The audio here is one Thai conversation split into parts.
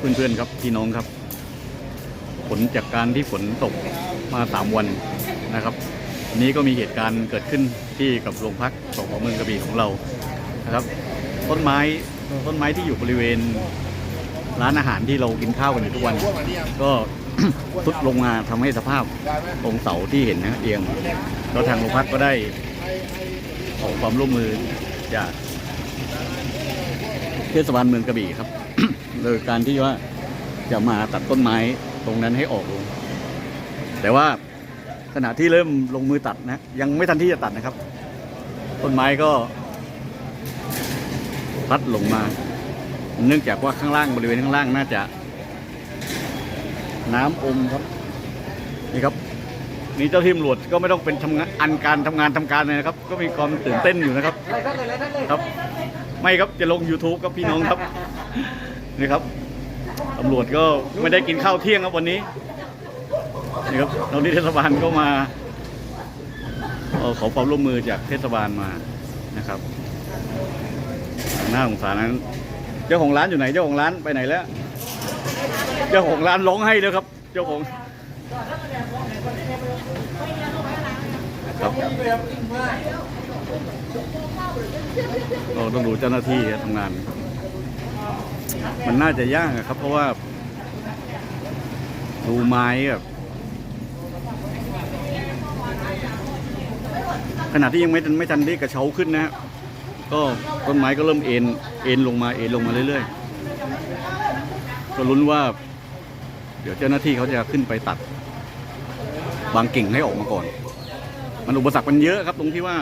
เพื่อนๆครับพี่น้องครับ ผลจากการที่ฝนตกมาสามวันนะครับวันนี้ก็มีเหตุการณ์เกิดขึ้นที่กับโรงพักสพเมืองกระบี่ของเรานะครับ ต้นไม้ต้นไม้ที่อยู่บริเวณร้านอาหารที่เรากินข้าวกันอยู่ทุกวัน ก็ทุดลงมาทำให้สภาพตรงเสาที่เห็นนะเอียงแล้วทางโรงพักก็ได้ขอความร่วมมือจากเทศบาลเมืองกระบี่ครับ โดยการที่ว่าจะมาตัดต้นไม้ตรงนั้นให้ออกลง แต่ว่าขณะที่เริ่มลงมือตัดนะ ยังไม่ทันที่จะตัดนะครับ ต้นไม้ก็พัดลงมา เนื่องจากว่าข้างล่างบริเวณข้างล่างน่าจะ น้ำอมครับนี่ครับนี่เจ้าที่ตำรวจก็ไม่ต้องเป็นทำงานอันการทำงานทำการเลยนะครับ ก็มีความตื่นเต้นอยู่นะครับ ครับ ไม่ครับจะลง YouTube ครับพี่น้องครับ นี่ครับตำรวจก็ไม่ได้กินข้าวเที่ยงครับวันนี้นี่ครับตอนนี้เทศบาลก็มาเขอความร่วมมือจากเทศบาลมานะครับหน่าสงสารนั้น เจ้าของร้านอยู่ไหนเจ้าของร้านไปไหนแล้ว เจ้าของร้านร้องให้เลยครับ เจ้าของครับเราต้องดูเจ้าหน้าที่ทำงาน มันน่าจะยากอะครับ เพราะว่าดูไม้แบบขณะที่ยังไม่ทันไม่ทันได้กระเช้าขึ้นนะก็ต้นไม้ก็เริ่มเอ็นเอ็นลงมาเอ็นลงมาเรื่อยๆ ก็ลุ้นว่า เดี๋ยวเจ้าหน้าที่เขาจะขึ้นไปตัด บางกิ่งให้ออกมาก่อน มันอุปสรรคมันเยอะครับ ตรงที่ว่า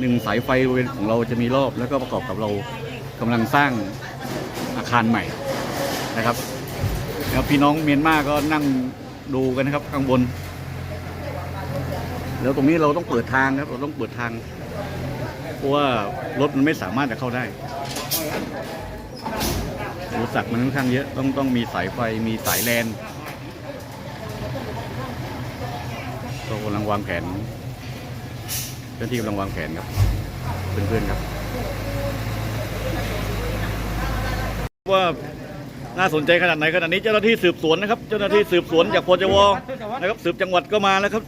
หนึ่งสายไฟบริเวณของเราจะมีรอบ แล้วก็ประกอบกับเรากำลังสร้าง คารใหม่นะครับแล้วพี่น้องเมียนมาก็นั่งดูกันนะครับข้างบน แล้วตรงนี้เราต้องเปิดทางครับ เราต้องเปิดทาง เพราะว่ารถมันไม่สามารถจะเข้าได้อุปสรรคมันค่อนข้างเยอะ ต้องต้องมีสายไฟ มีสายแลนก็กำลังวางแผนเจ้าที่กำลังวางแผนครับ เพื่อนๆครับ ว่าน่าสนใจขนาดไหนขนาดนี้เจ้าหน้าที่สืบสวนนะครับ เจ้าหน้าที่สืบสวนจากพจวนะครับสืบจังหวัดก็มาแล้วครับ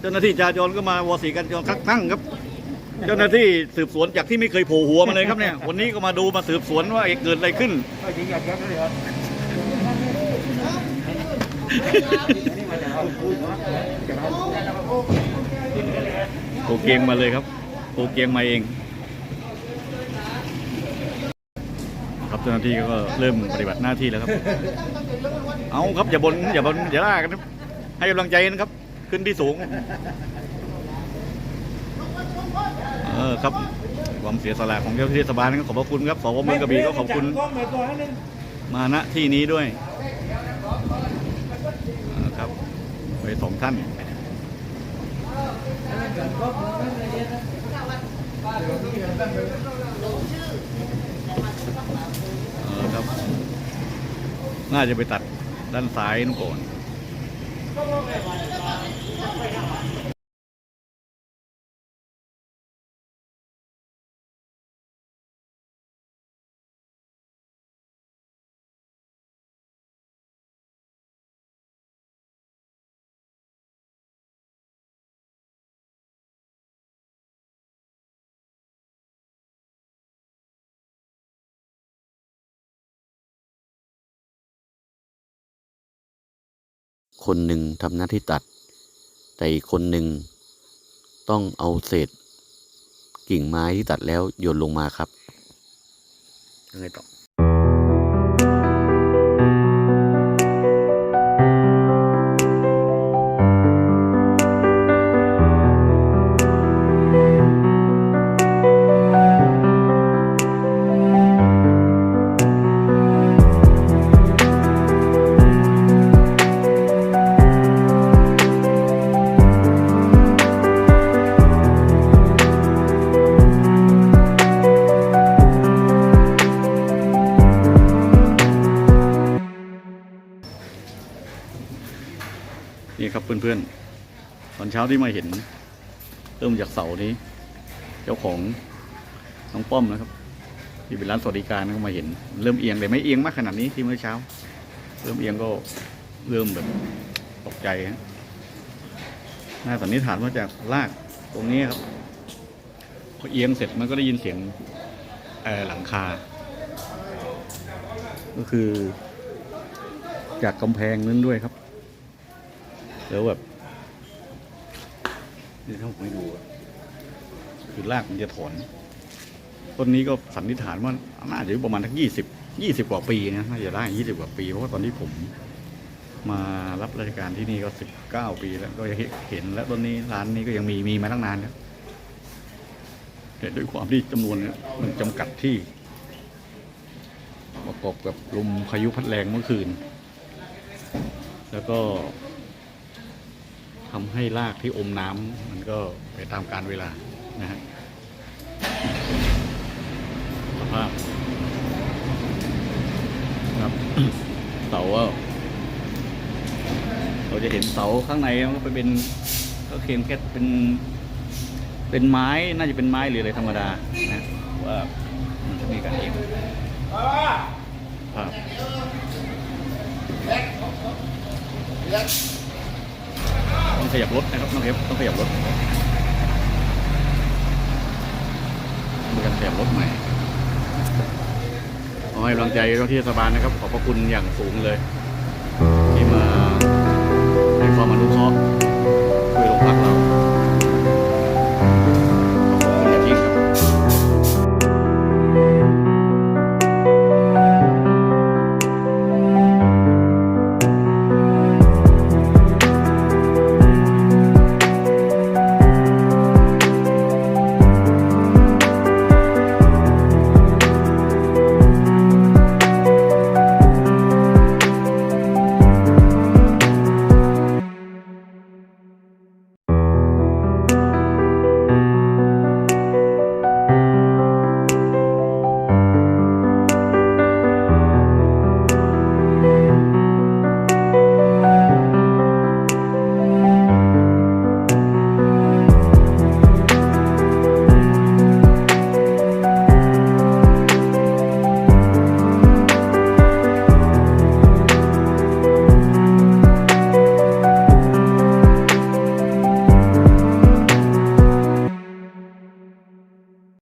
เจ้าหน้าที่จราจรก็มาวสีกันจรคักทั้งครับ เจ้าหน้าที่สืบสวนจากที่ไม่เคยโผล่หัวมาเลยครับเนี่ยวันนี้ก็มาดูมาสืบสวนว่าเกิดอะไรขึ้นโกเกียงมาเลยครับโกเกียงมาเอง ครับ เจ้าหน้าที่ก็เริ่มปฏิบัติหน้าที่แล้วครับ เอาครับอย่าบนอย่าบนอย่าล่ากันครับให้กำลังใจนะครับ ขึ้นที่สูง เออครับความเสียสละของเจ้าหน้าที่เทศบาลก็ขอบพระคุณครับสพเมืองกระบี่ก็ขอบคุณ มาณที่นี้ด้วยเออครับไปสองท่านเออครับ น่าจะไปตัดด้านซ้ายนู่นก่อน คนหนึ่งทำหน้าที่ตัด แต่อีกคนหนึ่งต้องเอาเศษกิ่งไม้ที่ตัดแล้วโยนลงมาครับยังไงต่อ นี่ครับเพื่อนๆ ตอนเช้าที่มาเห็น เริ่มจากเสานี้ เจ้าของน้องป้อมนะครับ ที่เป็นร้านสวัสดิการก็มาเห็น เริ่มเอียงแต่ไม่เอียงมากขนาดนี้ที่เมื่อเช้า เริ่มเอียงก็เริ่มแบบตกใจฮะน่าสันนิษฐานว่าจากลากตรงนี้ครับพอเอียงเสร็จมันก็ได้ยินเสียงเอ่อหลังคา ก็คือ จากกำแพงนั้นด้วยครับ แล้วแบบนี่ถ้าผมไม่ดูอะคือรากมันจะถอนต้นนี้ก็สันนิษฐานว่าน่าจะอยู่ประมาณทั้งยี่สิบยี่สิบกว่าปีนะน่าจะได้ยี่สิบกว่าปี เพราะว่าตอนที่ผมมารับราชการที่นี่ก็สิบเก้าปีแล้วก็ยังเห็นแล้วต้นนี้ร้านนี้ก็ยังมีมีมาตั้งนานแล้วแต่ด้วยความที่จำนวนเนี่ยมันจำกัดที่ ประกอบกับลมพายุพัดแรงเมื่อคืน แล้วก็ ทำให้รากที่อมน้ำมันก็ไปตามกาลเวลานะฮะสภาพครับเสาเราจะเห็นเสาข้างในมันก็เป็นก็เค็มแค่เป็น เป็นไม้น่าจะเป็นไม้หรืออะไรธรรมดานะว่ามันจะมีการเองครับต้อง ขยับรถนะครับต้องขยับต้องขยับรถมีการขยับรถใหม่ขอให้กำลังใจรถที่สบานนะครับ ขอบพระคุณอย่างสูงเลย ที่มาให้ความอนุเคราะห์